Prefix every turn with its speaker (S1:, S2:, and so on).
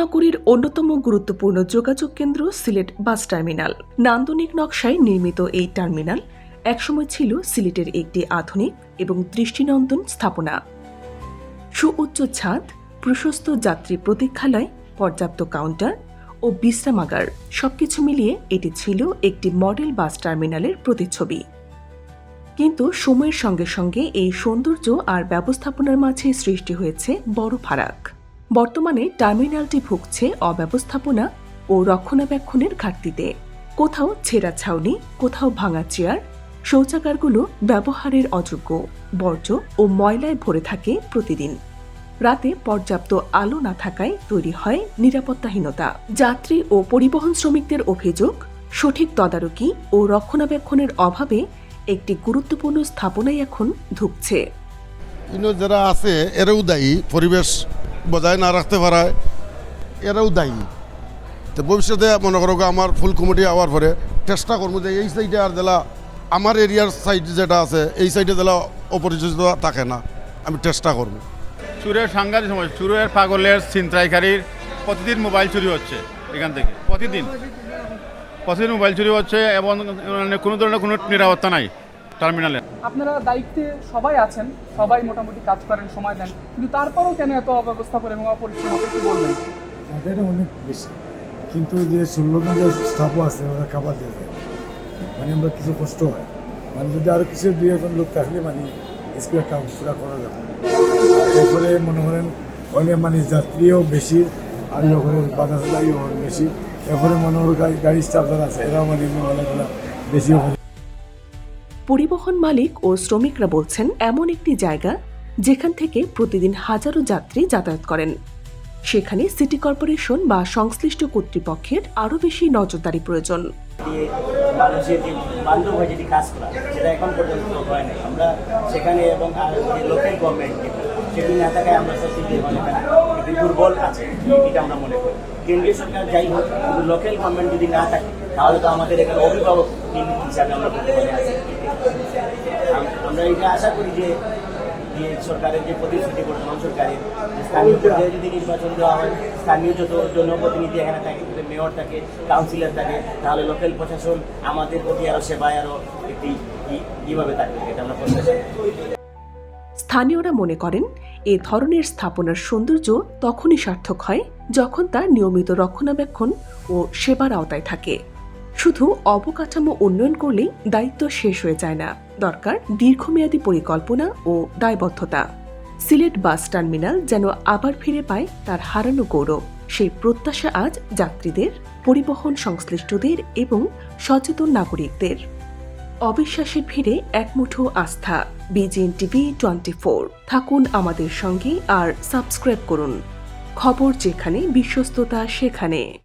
S1: নগরীর অন্যতম গুরুত্বপূর্ণ যোগাযোগ কেন্দ্র সিলেট বাস টার্মিনাল। নান্দনিক নকশায় নির্মিত এই টার্মিনাল একসময় ছিল সিলেটের একটি আধুনিক এবং দৃষ্টিনন্দন স্থাপনা। সুউচ্চ ছাদ, প্রশস্ত যাত্রী প্রতীক্ষালয়, পর্যাপ্ত কাউন্টার ও বিশ্রামাগার সবকিছু মিলিয়ে এটি ছিল একটি মডেল বাস টার্মিনালের প্রতিচ্ছবি। কিন্তু সময়ের সঙ্গে সঙ্গে এই সৌন্দর্য আর ব্যবস্থাপনার মাঝে সৃষ্টি হয়েছে বড় ফারাক। বর্তমানে টার্মিনালটি ভুগছে অব্যবস্থাপনা ও রক্ষণাবেক্ষণের ঘাটতিতে। কোথাও ছেঁড়া ছাউনি, কোথাও ভাঙা চেয়ার, শৌচাগারগুলো ব্যবহারের অযোগ্য, বর্জ্য ও ময়লায় ভরে থাকে প্রতিদিন। রাতে পর্যাপ্ত আলো না থাকায় তৈরি হয় নিরাপত্তাহীনতা। যাত্রী ও পরিবহন শ্রমিকদের অভিযোগ, সঠিক তদারকি ও রক্ষণাবেক্ষণের অভাবে একটি গুরুত্বপূর্ণ স্থাপনাই এখন ধুঁকছে।
S2: যারা আছে, এরাও দায়ী পরিবেশ বজায় না রাখতে পারায় এরাও দায়ী তো ভবিষ্যতে মনে করো আমার ফুল কমিটি হওয়ার পরে চেষ্টা করব যে এই সাইডে আর দিলা আমার এরিয়ার সাইড যেটা আছে, এই সাইডে দিলা অপরিচিত থাকে না, আমি চেষ্টা করব।
S3: চুরের সাংঘাতিক সময় চুরের পাগলের ছিনতাইকারীর প্রতিদিন মোবাইল চুরি হচ্ছে এখান থেকে, প্রতিদিন। প্রতিদিন মোবাইল চুরি হচ্ছে এবং কোনো ধরনের কোনো নিরাপত্তা নাই। টার্মিনালে।
S4: আপনারা দায়িত্বে সবাই আছেন সবাই মোটামুটি কাজ করেন সময় দেন কিন্তু তারপরেও কেন এত অব্যবস্থাপনা এবং অপরিচ্ছন্ন? কি বলবেন?
S5: তাদের অনেক বেশি। কিন্তু যে ষোলো জন যে স্টাফও আছে ওরা খাবার দিয়ে দেয়। মানে আমরা কিছু কষ্ট হয়। মানে যদি আরও কিছু দুই একজন লোক থাকলে মানে স্কুলের কাম পুরা করা যাবে। এরপরে মনে করেন অনেক মানে যাত্রীও বেশি আর ওখানে বাধা সাদাইও বেশি। এরপরে মনে করেন গাড়ি স্টাফ যারা আছে এরাও মানে মেলাগুলা বেশি ওখানে
S1: পরিবহন মালিক ও শ্রমিকরা বলছেন, এমন একটি জায়গা যেখান থেকে প্রতিদিন হাজারো যাত্রী যাতায়াত করেন। সেখানে সিটি কর্পোরেশন বা সংশ্লিষ্ট কর্তৃপক্ষের আরও বেশি নজরদারি প্রয়োজন।
S6: সেখানে এবং লোকাল গভর্নমেন্ট সেটি না থাকায় আমরা সত্যি যে মানে দুর্বল আছে এটা আমরা মনে করি কেন্দ্রীয় সরকার যাই হোক, কিন্তু লোকাল গভর্নমেন্ট যদি না থাকে, তাহলে তো আমাদের এখানে অভিভাবক হিসাবে আমরা আছি আম- আমরা এটা আশা করি যে যে সরকারের যে প্রতিশ্রুতি বর্তমান সরকারের স্থানীয় পর্যায়ে যদি নির্বাচন দেওয়া হয়, স্থানীয় যত জনপ্রতিনিধি এখানে থাকে মেয়র থাকে কাউন্সিলর থাকে, তাহলে লোকাল প্রশাসন আমাদের প্রতি আরও সেবায় আরও একটি ইভাবে থাকবে, এটা আমরা করি।
S1: স্থানীয়রা মনে করেন, এ ধরনের স্থাপনার সৌন্দর্য তখনই সার্থক হয় যখন তা নিয়মিত রক্ষণাবেক্ষণ ও সেবার আওতায় থাকে। শুধু অবকাঠামো উন্নয়ন করলেই দায়িত্ব শেষ হয়ে যায় না। দরকার দীর্ঘমেয়াদী পরিকল্পনা ও দায়বদ্ধতা। সিলেট বাস টার্মিনাল যেন আবার ফিরে পায় তার হারানো গৌরব। সেই প্রত্যাশা আজ যাত্রীদের, পরিবহন সংশ্লিষ্টদের এবং সচেতন নাগরিকদের। অবিশ্বাসের ভিড়ে একমুঠো আস্থা বিজিএন টিভি টোয়েন্টি ফোর থাকুন আমাদের সঙ্গে আর সাবস্ক্রাইব করুন। খবর যেখানে, বিশ্বস্ততা সেখানে।